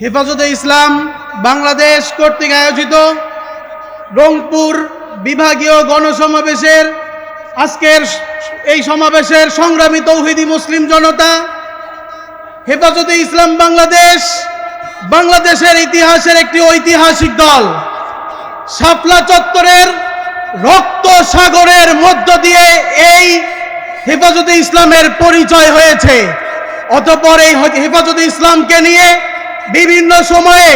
হেফাজতে ইসলাম বাংলাদেশ কর্তৃক আয়োজিত রংপুর বিভাগীয় গণসমাবেশের আজকের এই সমাবেশের সংগ্রামী তৌহিদি মুসলিম জনতা, হেফাজতে ইসলাম বাংলাদেশ, বাংলাদেশের ইতিহাসের একটি ঐতিহাসিক দল, শাপলা চত্বরের রক্ত সাগরের মধ্য দিয়ে এই হেফাজতে ইসলামের পরিচয় হয়েছে। অতঃপর এই হেফাজতে ইসলামকে নিয়ে বিভিন্ন সময়ে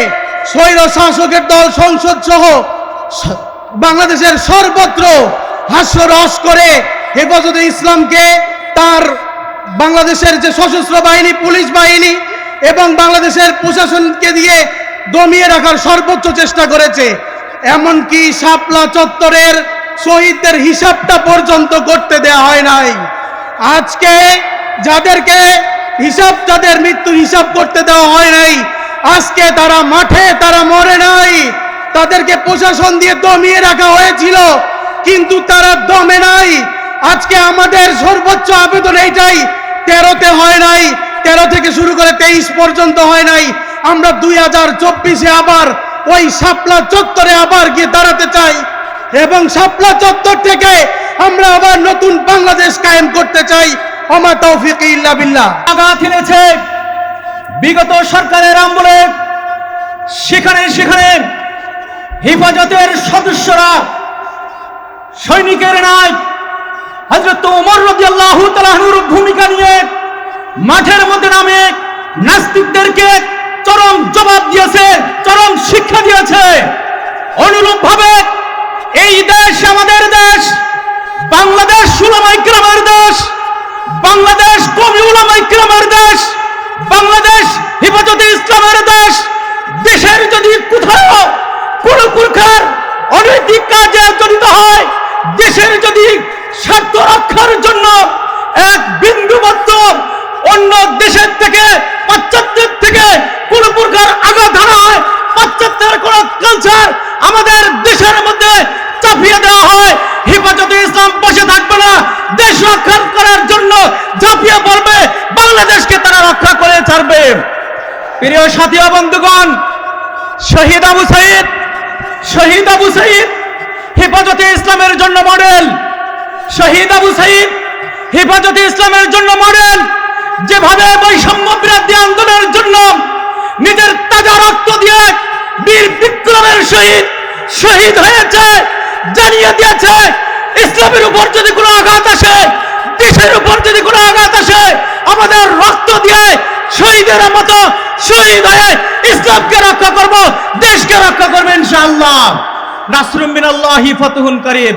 স্বৈর শাসকের দল সংসদ সহ বাংলাদেশের সর্বত্র হাস্যরস করে হেফাজতে ইসলামকে তার বাংলাদেশের যে সশস্ত্র বাহিনী, পুলিশ বাহিনী এবং বাংলাদেশের প্রশাসনকে দিয়ে দমিয়ে রাখার সর্বোচ্চ চেষ্টা করেছে। এমনকি শাপলা চত্বরের শহীদদের হিসাবটা পর্যন্ত করতে দেয়া হয় নাই। আজকে যাদেরকে হিসাব, যাদের মৃত্যুর হিসাব করতে দেওয়া হয় নাই আজকে তারা মাঠে তারা মরে নাই। তাদেরকে প্রশাসন দিয়ে দমিয়ে রাখা হয়েছিল, কিন্তু তারা দমে নাই। আজকে আমাদের সর্বোচ্চ আবেদন এইটাই, তেরোতে হয় নাই, তেরো থেকে শুরু করে তেইশ পর্যন্ত হয় নাই। আমরা দুই হাজার চব্বিশে আবার ওই শাপলা চত্বরে আবার গিয়ে দাঁড়াতে চাই, এবং শাপলা চত্বর থেকে আমরা আবার নতুন বাংলাদেশ কায়েম করতে চাই। অমা তৌফিক ইল্লা বিল্লাহ। এনেছে বিগত সরকারের আমলে সেখানে সেখানে হেফাজতের সদস্যরা, সৈনিকের নাই হজরত ওমর রবি আল্লাহ ভূমিকা নিয়ে মাঠের মধ্যে নামে নাস্তিকদেরকে চরম জবাব দিয়েছে, চরম শিক্ষা দিয়েছে। অনুরূপ ভাবে এই দেশ আমাদের দেশ, বাংলাদেশ সুলামাই গ্রামের দেশ, বাংলাদেশ কবি উলামাই গ্রামের দেশ, বাংলাদেশ হেফাজতে ইসলামের দেশ, দেশের যদি কোথাও কোন প্রকার অনৈতিক কাজে জড়িত হয়, দেশের যদি স্বার্থ রক্ষার জন্য এক বিন্দু মাত্র অন্য দেশের থেকে, পাশ্চাত্যের থেকে কোন প্রকার আঘাত হানা হয়, পাশ্চাত্যের কোন কালচার আমাদের দেশের মধ্যে চাপিয়ে দেওয়া হয়, হেফাজতে ইসলাম বসে থাকবে না, দেশ রক্ষা করার জন্য ঝাঁপিয়ে পড়বে, বাংলাদেশকে তারা রক্ষা করে ছাড়বে। প্রিয় সাথী বন্ধুগণ, শহীদ আবু সাইদ, শহীদ আবু সাইদ, হেফাজতে ইসলামের জন্য মডেল। শহীদ আবু সাইদ, হেফাজতে ইসলামের জন্য মডেল। যেভাবে বৈষম্য বিরোধী আন্দোলনের জন্য নিজের তাজা রক্ত দিয়ে বীর বিক্রমের শহীদ শহীদ হয়েছে, জানিয়ে দিয়েছে, ইসলামের উপর যদি কোনো আঘাত আসে, দেশের উপর যদি কোনো আঘাত আসে, আমাদের রক্ত দিয়ে শহীদের মতো শহীদ হয়ে ইসলামকে রক্ষা করব দেশকে রক্ষা করবে ইনশাআল্লাহ। নাসরুম মিনাল্লাহি ফাতহুন করিম।